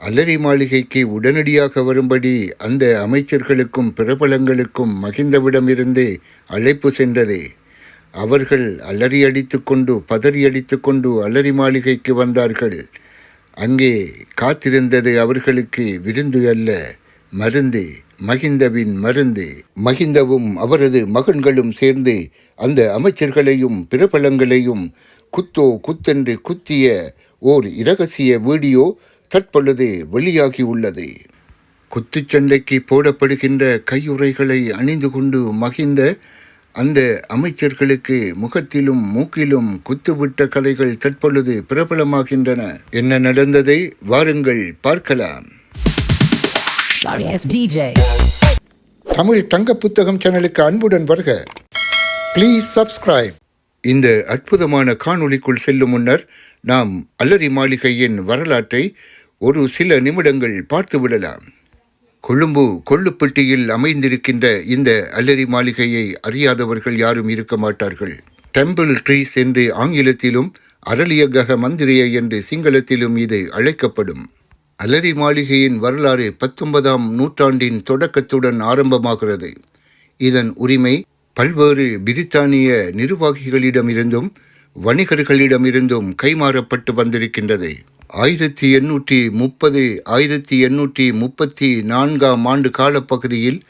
அல்லரி மாளிகைக்கு உடனடியாக வரும்படி அந்த அமைச்சர்களுக்கும் பிரபலங்களுக்கும் மகிந்தவிடமிருந்து அழைப்பு சென்றது. அவர்கள் அலறியடித்துக் அடித்துக்கொண்டு பதறி அடித்துக்கொண்டு அலரி மாளிகைக்கு வந்தார்கள். அங்கே காத்திருந்தது அவர்களுக்கு விருந்து அல்ல மருந்து மகிந்தவின் மருந்து. மகிந்தவும் அவரது மகன்களும் சேர்ந்து அந்த அமைச்சர்களையும் பிரபலங்களையும் குத்தோ குத்தென்று குத்திய ஓர் இரகசிய வீடியோ தற்பொழுது வெளியாகி உள்ளது. குத்துச்சண்டைக்கு போடப்படுகின்ற கையுறைகளை அணிந்து கொண்டு மகிந்த அந்த அமைச்சர்களுக்கு முகத்திலும் மூக்கிலும் குத்துவிட்ட கதைகள் தற்பொழுது பிரபலமாகின்றன. என்ன நடந்ததை வாருங்கள் பார்க்கலாம். தமிழ் தங்க புத்தகம் சேனலுக்கு அன்புடன் வருக. ப்ளீஸ் சப்ஸ்கிரைப் இந்த அற்புதமான காணொளிக்குள் செல்லும் முன்னர் நாம் அல்லரி மாளிகையின் வரலாற்றை ஒரு சில நிமிடங்கள் பார்த்து விடலாம். கொழும்பு கொள்ளுப்பட்டியில் அமைந்திருக்கின்ற இந்த அல்லரி மாளிகையை அறியாதவர்கள் யாரும் இருக்க மாட்டார்கள். டெம்பிள் ட்ரீஸ் என்று ஆங்கிலத்திலும் அரளியகக மந்திரிய என்று சிங்களத்திலும் இது அழைக்கப்படும். அலரி மாளிகையின் வரலாறு பத்தொன்பதாம் நூற்றாண்டின் தொடக்கத்துடன் ஆரம்பமாகிறது. இதன் உரிமை பல்வேறு பிரித்தானிய நிர்வாகிகளிடமிருந்தும் வணிகர்களிடமிருந்தும் கைமாறப்பட்டு வந்திருக்கின்றது. ஆயிரத்தி எண்ணூற்றி முப்பது ஆயிரத்தி எண்ணூற்றி முப்பத்தி நான்காம் ஆண்டு காலப்பகுதியில்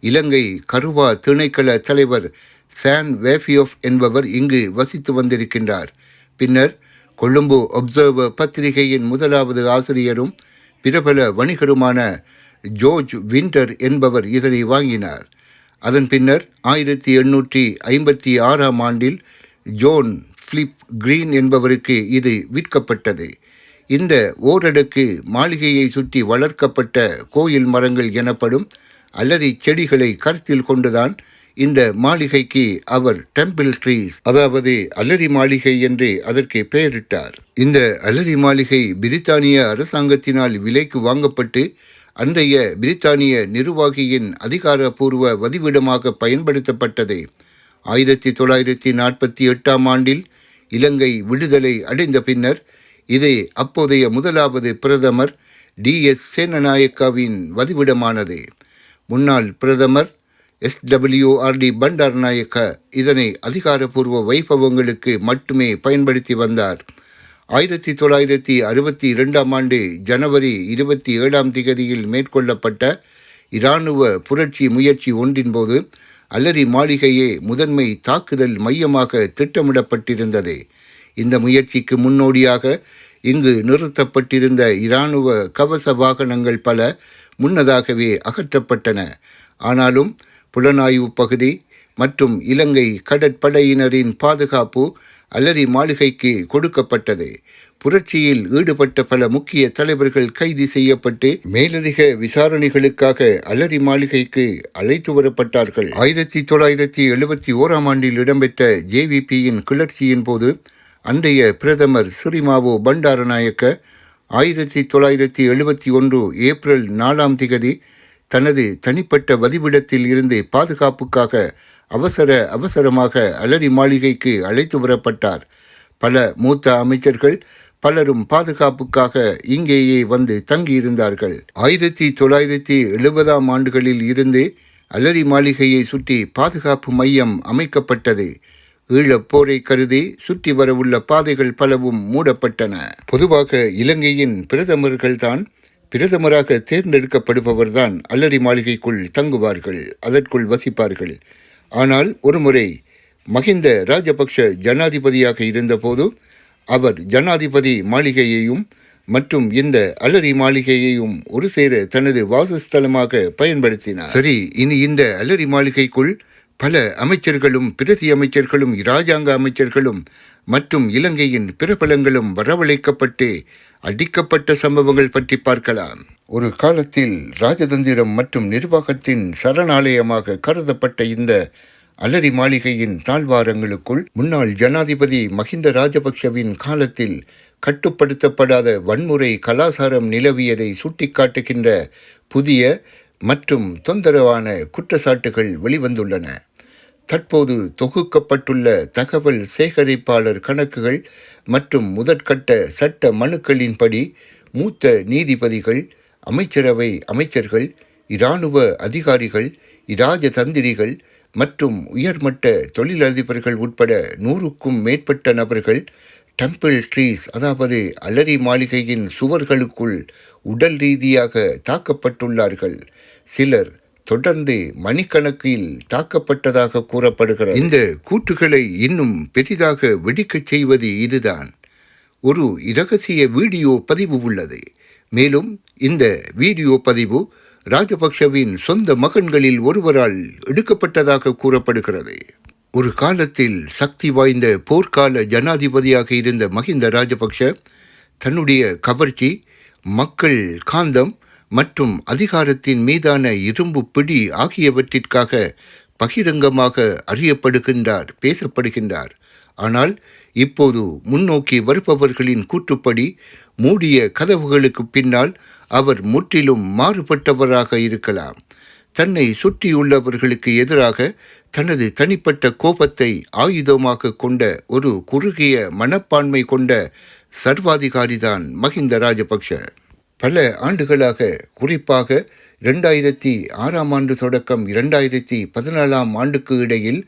இலங்கை கருவா திணைக்கள தலைவர் சான் வேஃபியோஃப் என்பவர் இங்கு வசித்து வந்திருக்கின்றார். பின்னர் கொழும்பு ஒப்சர்வர் பத்திரிகையின் முதலாவது ஆசிரியரும் பிரபல வணிகருமான ஜோர்ஜ் விண்டர் என்பவர் இதனை வாங்கினார். அதன் பின்னர் ஆயிரத்தி எண்ணூற்றி ஐம்பத்தி ஆறாம் ஆண்டில் ஜோன் ஃபிலிப் கிரீன் என்பவருக்கு இது விற்கப்பட்டது இந்த ஓரடுக்கு மாளிகையை சுற்றி வளர்க்கப்பட்ட கோயில் மரங்கள் எனப்படும் அலரி செடிகளை கருத்தில் கொண்டுதான் இந்த மாளிகைக்கு அவர் டெம்பிள் ட்ரீஸ் அதாவது அலரி மாளிகை என்று அதற்கு பெயரிட்டார். இந்த அலரி மாளிகை பிரித்தானிய அரசாங்கத்தினால் விலைக்கு வாங்கப்பட்டு அன்றைய பிரித்தானிய நிர்வாகியின் அதிகாரப்பூர்வ வதிவிடமாக பயன்படுத்தப்பட்டது. ஆயிரத்தி தொள்ளாயிரத்தி நாற்பத்தி எட்டாம் ஆண்டில் இலங்கை விடுதலை அடைந்த பின்னர் இது அப்போதைய முதலாவது பிரதமர் டி எஸ் சேனநாயக்காவின் வதிவிடமானது. முன்னாள் பிரதமர் எஸ்டபிள்யூஆர்டி பண்டாரநாயக்க இதனை அதிகாரப்பூர்வ வைபவங்களுக்கு மட்டுமே பயன்படுத்தி வந்தார். ஆயிரத்தி தொள்ளாயிரத்தி அறுபத்தி இரண்டாம் ஆண்டு ஜனவரி இருபத்தி ஏழாம் திகதியில் மேற்கொள்ளப்பட்ட இராணுவ புரட்சி முயற்சி ஒன்றின் போது அல்லரி மாளிகையே முதன்மை தாக்குதல் மையமாக திட்டமிடப்பட்டிருந்தது. இந்த முயற்சிக்கு முன்னோடியாக இங்கு நிறுத்தப்பட்டிருந்த இராணுவ கவச வாகனங்கள் பல முன்னதாகவே அகற்றப்பட்டன. ஆனாலும் புலனாய்வு பகுதி மற்றும் இலங்கை கடற்படையினரின் பாதுகாப்பு அலரி மாளிகைக்கு கொடுக்கப்பட்டது. புரட்சியில் ஈடுபட்ட பல முக்கிய தலைவர்கள் கைது செய்யப்பட்டு மேலதிக விசாரணைகளுக்காக அலரி மாளிகைக்கு அழைத்து வரப்பட்டார்கள். ஆயிரத்தி தொள்ளாயிரத்தி எழுபத்தி ஓராம் ஆண்டில் இடம்பெற்ற ஜேவிபியின் கிளர்ச்சியின் போது அன்றைய பிரதமர் சுரிமாவோ பண்டாரநாயக்க ஆயிரத்தி தொள்ளாயிரத்தி எழுபத்தி ஒன்று ஏப்ரல் நாலாம் திகதி தனது தனிப்பட்ட வதிவிடத்தில் இருந்து பாதுகாப்புக்காக அவசர அவசரமாக அலரி மாளிகைக்கு அழைத்து வரப்பட்டார். பல மூத்த அமைச்சர்கள் பலரும் பாதுகாப்புக்காக இங்கேயே வந்து தங்கியிருந்தார்கள். ஆயிரத்தி தொள்ளாயிரத்தி எழுபதாம் ஆண்டுகளில் இருந்து அலரி மாளிகையை சுற்றி பாதுகாப்பு மையம் அமைக்கப்பட்டது. ஈழப்போரை கருதி சுற்றி வரவுள்ள பாதைகள் பலவும் மூடப்பட்டன. பொதுவாக இலங்கையின் பிரதமர்கள்தான் பிரதமராக தேர்ந்தெடுக்கப்படுபவர்தான் அல்லரி மாளிகைக்குள் தங்குவார்கள் அதற்குள் வசிப்பார்கள். ஆனால் ஒருமுறை மஹிந்த ராஜபக்ஷ ஜனாதிபதியாக இருந்தபோது அவர் ஜனாதிபதி மாளிகையையும் மற்றும் இந்த அலரி மாளிகையையும் ஒரு சேர தனது வாசஸ்தலமாக பயன்படுத்தினார். சரி இனி இந்த அலரி மாளிகைக்குள் பல அமைச்சர்களும் பிரதி அமைச்சர்களும் இராஜாங்க அமைச்சர்களும் மற்றும் இலங்கையின் பிரபலங்களும் வரவழைக்கப்பட்டு அடிக்கப்பட்ட சம்பவங்கள் பற்றி பார்க்கலாம். ஒரு காலத்தில் ராஜதந்திரம் மற்றும் நிர்வாகத்தின் சரணாலயமாக கருதப்பட்ட இந்த அலரி மாளிகையின் தாழ்வாரங்களுக்குள் முன்னாள் ஜனாதிபதி மஹிந்த ராஜபக்ஷவின் காலத்தில் கட்டுப்படுத்தப்படாத வன்முறை கலாசாரம் நிலவியதை சுட்டிக்காட்டுகின்ற புதிய மற்றும் தொந்தரவான குற்றச்சாட்டுகள் வெளிவந்துள்ளன. தற்போது தொகுக்கப்பட்டுள்ள தகவல் சேகரிப்பாளர் கணக்குகள் மற்றும் முதற்கட்ட சட்ட மனுக்களின்படி மூத்த நீதிபதிகள் அமைச்சரவை அமைச்சர்கள் இராணுவ அதிகாரிகள் இராஜதந்திரிகள் மற்றும் உயர்மட்ட தொழிலதிபர்கள் உட்பட நூறுக்கும் மேற்பட்ட நபர்கள் டெம்பிள் ட்ரீஸ் அதாவது அலரி மாளிகையின் சுவர்களுக்குள் உடல் ரீதியாக தாக்கப்பட்டுள்ளார்கள். சிலர் தொடர்ந்து மணிக்கணக்கில் தாக்கப்பட்டதாக கூறப்படுகிறது. இந்த கூற்றுகளை இன்னும் பெரிதாக வெடிக்கச் செய்வது இதுதான். ஒரு இரகசிய வீடியோ பதிவு உள்ளது. மேலும் இந்த வீடியோ பதிவு ராஜபக்ஷவின் சொந்த மகன்களில் ஒருவரால் எடுக்கப்பட்டதாக கூறப்படுகிறது. ஒரு காலத்தில் சக்தி வாய்ந்த போர்க்கால ஜனாதிபதியாக இருந்த மஹிந்த ராஜபக்ஷ தன்னுடைய கவர்ச்சி மக்கள் காந்தம் மற்றும் அதிகாரத்தின் மீதான இரும்பு பிடி ஆகியவற்றிற்காக பகிரங்கமாக அறியப்படுகின்றார் பேசப்படுகின்றார். ஆனால் இப்போது முன்னோக்கி வருபவர்களின் கூற்றுப்படி மூடிய கதவுகளுக்கு பின்னால் அவர் முற்றிலும் மாறுபட்டவராக இருக்கலாம். தன்னை சுற்றியுள்ளவர்களுக்கு எதிராக தனது தனிப்பட்ட கோபத்தை ஆயுதமாக கொண்ட ஒரு குறுகிய மனப்பான்மை கொண்ட சர்வாதிகாரிதான் மஹிந்த ராஜபக்ஷ. பல ஆண்டுகளாக குறிப்பாக இரண்டாயிரத்தி ஆறாம் ஆண்டு தொடக்கம் இரண்டாயிரத்தி பதினாலாம் ஆண்டுக்கு இடையில்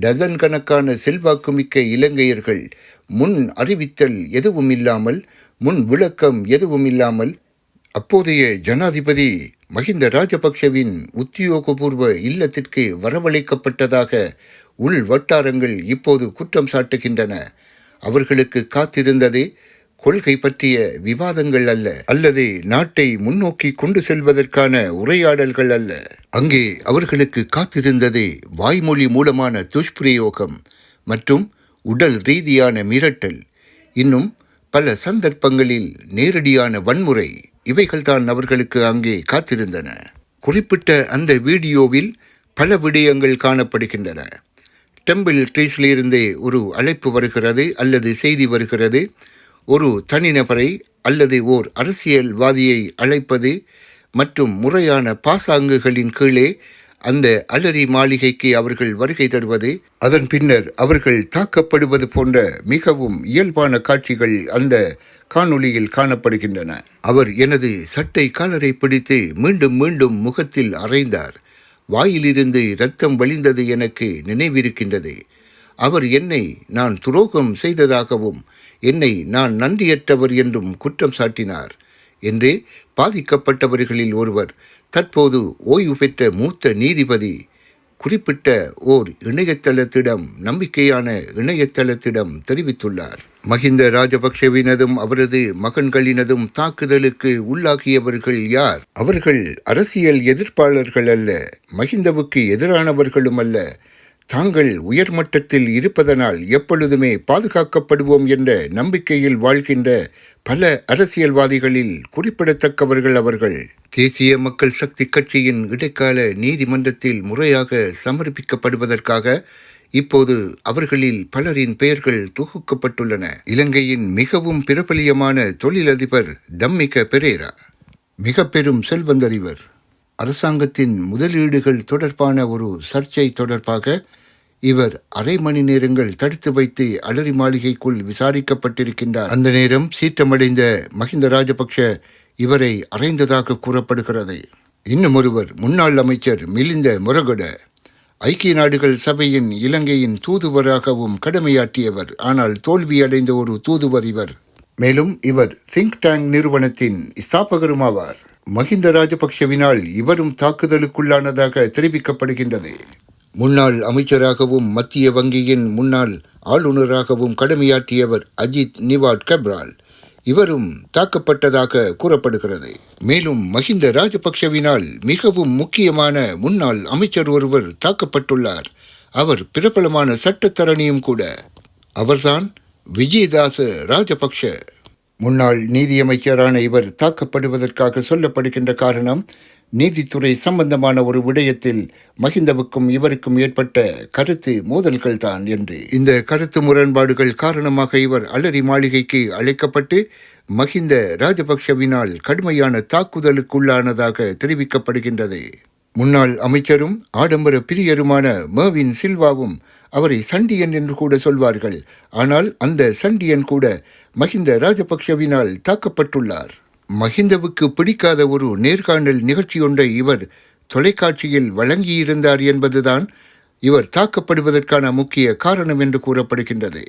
டசன் கணக்கான செல்வாக்குமிக்க இலங்கையர்கள் முன் அறிவித்தல் எதுவும் இல்லாமல் முன் விளக்கம் எதுவும் இல்லாமல் அப்போதைய ஜனாதிபதி மஹிந்த ராஜபக்ஷவின் உத்தியோகபூர்வ இல்லத்திற்கு வரவழைக்கப்பட்டதாக உள் வட்டாரங்கள் இப்போது குற்றம் சாட்டுகின்றன. அவர்களுக்கு காத்திருந்ததே கொள்கை பற்றிய விவாதங்கள் அல்ல அல்லது நாட்டை முன்னோக்கி கொண்டு செல்வதற்கான உரையாடல்கள் அல்ல. அங்கே அவர்களுக்கு காத்திருந்ததே வாய்மொழி மூலமான துஷ்பிரயோகம் மற்றும் உடல் ரீதியான மிரட்டல். இன்னும் பல சந்தர்ப்பங்களில் நேரடியான வன்முறை இவைகள்தான் அவர்களுக்கு அங்கே காத்திருந்தன. குறிப்பிட்ட அந்த வீடியோவில் பல விடயங்கள் காணப்படுகின்றன. டெம்பிள் ட்ரீஸிலிருந்தே ஒரு அழைப்பு வருகிறது அல்லது செய்தி வருகிறது. ஒரு தனிநபரை அல்லது ஓர் அரசியல்வாதியை அழைப்பது மற்றும் முறையான பாசாங்குகளின் கீழே அந்த அலரி மாளிகைக்கு அவர்கள் வருகை தருவது அதன் பின்னர் அவர்கள் தாக்கப்படுவது போன்ற மிகவும் இயல்பான காட்சிகள் அந்த காணொளியில் காணப்படுகின்றன. அவர் எனது சட்டை காலரை பிடித்து மீண்டும் மீண்டும் முகத்தில் அறைந்தார். வாயிலிருந்து இரத்தம் வழிந்தது எனக்கு நினைவிருக்கின்றது. அவர் என்னை நான் துரோகம் செய்ததாகவும் என்னை நான் நன்றியற்றவர் என்றும் குற்றம் சாட்டினார் என்று பாதிக்கப்பட்டவர்களில் ஒருவர் தற்போது ஓய்வு பெற்ற மூத்த நீதிபதி குறிப்பிட்ட ஓர் இணையதளத்திடம் நம்பிக்கையான இணையதளத்திடம் தெரிவித்துள்ளார். மஹிந்த ராஜபக்ஷவினதும் அவரது மகன்களினதும் தாக்குதலுக்கு உள்ளாகியவர்கள் யார்? அவர்கள் அரசியல் எதிர்ப்பாளர்கள் அல்ல மஹிந்தவுக்கு எதிரானவர்களும் அல்ல தாங்கள் உயர்மட்டத்தில் இருப்பதனால் எப்பொழுதுமே பாதுகாக்கப்படுவோம் என்ற நம்பிக்கையில் வாழ்கின்ற பல அரசியல்வாதிகளில் குறிப்பிடத்தக்கவர்கள் அவர்கள். தேசிய மக்கள் சக்தி கட்சியின் இடைக்கால நீதிமன்றத்தில் முறையாக சமர்ப்பிக்கப்படுவதற்காக இப்போது அவர்களில் பலரின் பெயர்கள் தொகுக்கப்பட்டுள்ளன. இலங்கையின் மிகவும் பிரபலியமான தொழிலதிபர் தம்மிக பெரேரா. மிக பெரும் செல்வந்தறிவர் அரசாங்கத்தின் முதலீடுகள் தொடர்பான ஒரு சர்ச்சை தொடர்பாக இவர் அரை மணி நேரங்கள் தடுத்து வைத்து அலரி மாளிகைக்குள் விசாரிக்கப்பட்டிருக்கின்றார். அந்த நேரம் சீற்றமடைந்த மஹிந்த ராஜபக்ஷ இவரை அறைந்ததாக கூறப்படுகிறது. இன்னும் ஒருவர் முன்னாள் அமைச்சர் மிலிந்த முரகொட ஐக்கிய நாடுகள் சபையின் இலங்கையின் தூதுவராகவும் கடமையாற்றியவர். ஆனால் தோல்வியடைந்த ஒரு தூதுவர் இவர். மேலும் இவர் திங்க் டேங் நிறுவனத்தின் ஸ்தாபகருமாவார் மஹிந்த ராஜபக்ஷவினால் இவரும் தாக்குதலுக்குள்ளானதாக தெரிவிக்கப்படுகின்றது. முன்னாள் அமைச்சராகவும் மத்திய வங்கியின் முன்னாள் ஆளுநராகவும் கடமையாற்றியவர் அஜித் நிவாட் கப்ரால். இவரும் தாக்கப்பட்டதாக கூறப்படுகிறது. மேலும் மஹிந்த ராஜபக்ஷவினால் மிகவும் முக்கியமான முன்னாள் அமைச்சர் ஒருவர் தாக்கப்பட்டுள்ளார். அவர் பிரபலமான சட்டத்தரணியும் கூட. அவர்தான் விஜயதாச ராஜபக்ஷ. முன்னாள் நீதியமைச்சரான இவர் தாக்கப்படுவதற்காக சொல்லப்படுகின்ற காரணம் நீதித்துறை சம்பந்தமான ஒரு விடயத்தில் மஹிந்தவுக்கும் இவருக்கும் ஏற்பட்ட கருத்து மோதல்கள் தான் என்று. இந்த கருத்து முரண்பாடுகள் காரணமாக இவர் அலரி மாளிகைக்கு அழைக்கப்பட்டு மஹிந்த ராஜபக்ஷவினால் கடுமையான தாக்குதலுக்குள்ளானதாக தெரிவிக்கப்படுகின்றது. முன்னாள் அமைச்சரும் ஆடம்பர பிரியருமான மேவின் சில்வாவும் அவரை சண்டியன் என்று கூட சொல்வார்கள். ஆனால் அந்த சண்டியன் கூட மஹிந்த ராஜபக்ஷவினால் தாக்கப்பட்டுள்ளார். மஹிந்தவுக்கு பிடிக்காத ஒரு நேர்காணல் நிகழ்ச்சியொன்றை இவர் தொலைக்காட்சியில் வழங்கியிருந்தார் என்பதுதான் இவர் தாக்கப்படுவதற்கான முக்கிய காரணம் என்று கூறப்படுகின்றது.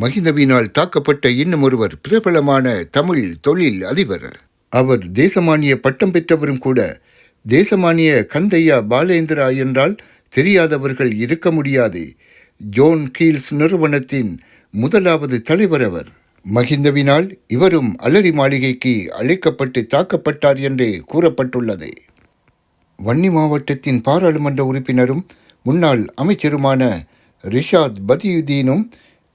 மஹிந்தவினால் தாக்கப்பட்ட இன்னும் ஒருவர் பிரபலமான தமிழ் தொழில் அதிபர். அவர் தேசமானிய பட்டம் பெற்றவரும் கூட தேசமானிய கந்தையா பாலேந்திரா என்றால் தெரியாதவர்கள் இருக்க முடியாது. ஜோன் கீல்ஸ் நிறுவனத்தின் முதலாவது தலைவர் அவர். மகிந்தவினால் இவரும் அலரி மாளிகைக்கு அழைக்கப்பட்டு தாக்கப்பட்டார் என்று கூறப்பட்டுள்ளது. வன்னி மாவட்டத்தின் பாராளுமன்ற உறுப்பினரும் முன்னாள் அமைச்சருமான ரிஷாத் பதியுதீனும்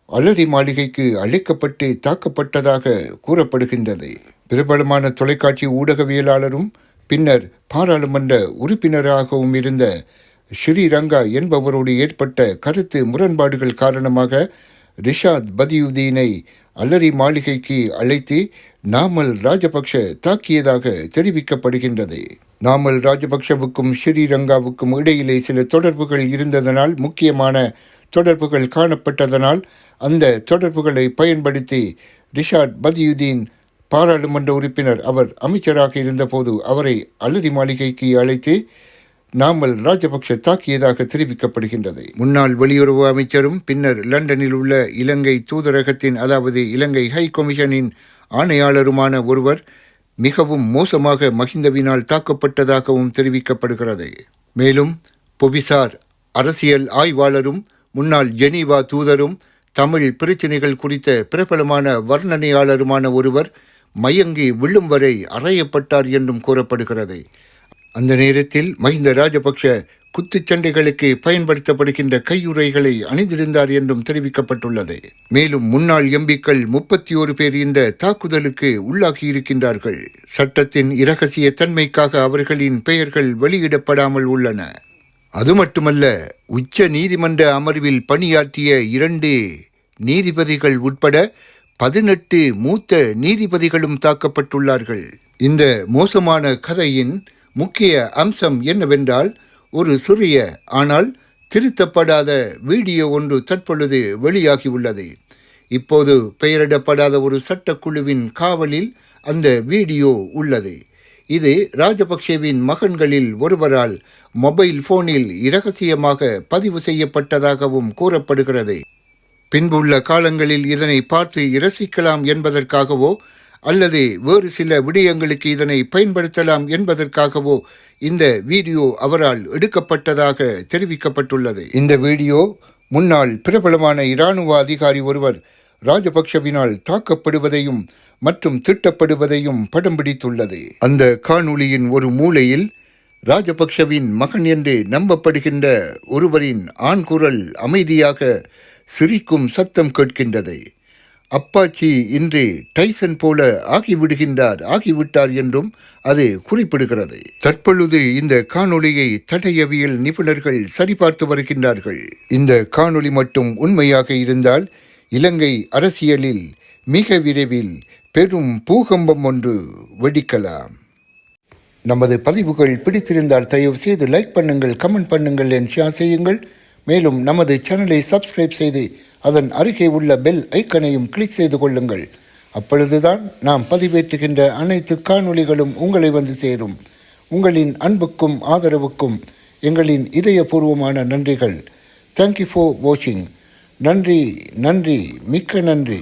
அலரி மாளிகைக்கு அழைக்கப்பட்டு தாக்கப்பட்டதாக கூறப்படுகின்றது. பிரபலமான தொலைக்காட்சி ஊடகவியலாளரும் பின்னர் பாராளுமன்ற உறுப்பினராகவும் இருந்த ஸ்ரீரங்கா என்பவரோடு ஏற்பட்ட கருத்து முரண்பாடுகள் காரணமாக ரிஷாத் பதியுதீனை அலரி மாளிகைக்கு அழைத்து நாமல் ராஜபக்ஷ தாக்கியதாக தெரிவிக்கப்படுகின்றது. நாமல் ராஜபக்ஷவுக்கும் ஸ்ரீரங்காவுக்கும் இடையிலே சில தொடர்புகள் இருந்ததனால் முக்கியமான தொடர்புகள் காணப்பட்டதனால் அந்த தொடர்புகளை பயன்படுத்தி ரிஷாட் பதியுதீன் பாராளுமன்ற உறுப்பினர் அவர் அமைச்சராக இருந்தபோது அவரை அலரி மாளிகைக்கு அழைத்து நாமல் ராஜபக்ஷ தாக்கியதாக தெரிவிக்கப்படுகின்றது. முன்னாள் வெளியுறவு அமைச்சரும் பின்னர் லண்டனில் உள்ள இலங்கை தூதரகத்தின் அதாவது இலங்கை ஹை கமிஷனின் ஆணையாளருமான ஒருவர் மிகவும் மோசமாக மஹிந்தவினால் தாக்கப்பட்டதாகவும் தெரிவிக்கப்படுகிறது. மேலும் பொபிசார் அரசியல் ஆய்வாளரும் முன்னாள் ஜெனீவா தூதரும் தமிழ் பிரச்சினைகள் குறித்த பிரபலமான வர்ணனையாளருமான ஒருவர் மயங்கி விழும் வரை அறையப்பட்டார் என்றும் கூறப்படுகிறது. அந்த நேரத்தில் மஹிந்த ராஜபக்ஷ குத்துச்சண்டைகளுக்கு பயன்படுத்தப்படுகின்ற கையுறைகளை அணிந்திருந்தார் என்றும் தெரிவிக்கப்பட்டுள்ளது. மேலும் முன்னாள் எம்பிக்கள் முப்பத்தி ஒரு பேர் இந்த தாக்குதலுக்கு உள்ளாகியிருக்கின்றார்கள். சட்டத்தின் இரகசிய தன்மைக்காக அவர்களின் பெயர்கள் வெளியிடப்படாமல் உள்ளன. அது மட்டுமல்ல உச்ச நீதிமன்ற அமர்வில் பணியாற்றிய இரண்டு நீதிபதிகள் உட்பட பதினெட்டு மூத்த நீதிபதிகளும் தாக்கப்பட்டுள்ளார்கள். இந்த மோசமான கதையின் முக்கிய அம்சம் என்னவென்றால் ஒரு சிறிய ஆனால் திருத்தப்படாத வீடியோ ஒன்று தற்பொழுது வெளியாகியுள்ளது. இப்போது பெயரிடப்படாத ஒரு சட்டக்குழுவின் காவலில் அந்த வீடியோ உள்ளது. இது ராஜபக்சேவின் மகன்களில் ஒருவரால் மொபைல் போனில் இரகசியமாக பதிவு செய்யப்பட்டதாகவும் கூறப்படுகிறது. பின்புள்ள காலங்களில் இதனை பார்த்து இரசிக்கலாம் என்பதற்காகவோ அல்லது வேறு சில விடயங்களுக்கு இதனை பயன்படுத்தலாம் என்பதற்காகவோ இந்த வீடியோ அவரால் எடுக்கப்பட்டதாக தெரிவிக்கப்பட்டுள்ளது. இந்த வீடியோ முன்னாள் பிரபலமான இராணுவ அதிகாரி ஒருவர் ராஜபக்ஷவினால் தாக்கப்படுவதையும் மற்றும் திட்டப்படுவதையும் படம் பிடித்துள்ளது. அந்த காணொளியின் ஒரு மூலையில் ராஜபக்ஷவின் மகன் என்று நம்பப்படுகின்ற ஒருவரின் ஆண் குரல் அமைதியாக சிரிக்கும் சத்தம் கேட்கின்றது. அப்பாச்சி இன்று டைசன் போல ஆகிவிடுகின்றார் ஆகிவிட்டார் என்றும் அது குறிப்பிடுகிறது. தற்பொழுது இந்த காணொளியை தடையவியல் நிபுணர்கள் சரிபார்த்து வருகின்றார்கள். இந்த காணொளி மட்டும் உண்மையாக இருந்தால் இலங்கை அரசியலில் மிக விரைவில் பெரும் பூகம்பம் ஒன்று வெடிக்கலாம். நமது பதிவுகள் பிடித்திருந்தால் தயவு செய்து லைக் பண்ணுங்கள் கமெண்ட் பண்ணுங்கள் என் ஷேர் செய்யுங்கள். மேலும் நமது சேனலை சப்ஸ்கிரைப் செய்து அதன் அருகே உள்ள பெல் ஐக்கனையும் கிளிக் செய்து கொள்ளுங்கள். அப்பொழுதுதான் நாம் பதிவேற்றுகின்ற அனைத்து காணொளிகளும் உங்களை வந்து சேரும். உங்களின் அன்புக்கும் ஆதரவுக்கும் எங்களின் இதயபூர்வமான நன்றிகள். தேங்க்யூ ஃபார் வாட்சிங் நன்றி நன்றி மிக்க நன்றி.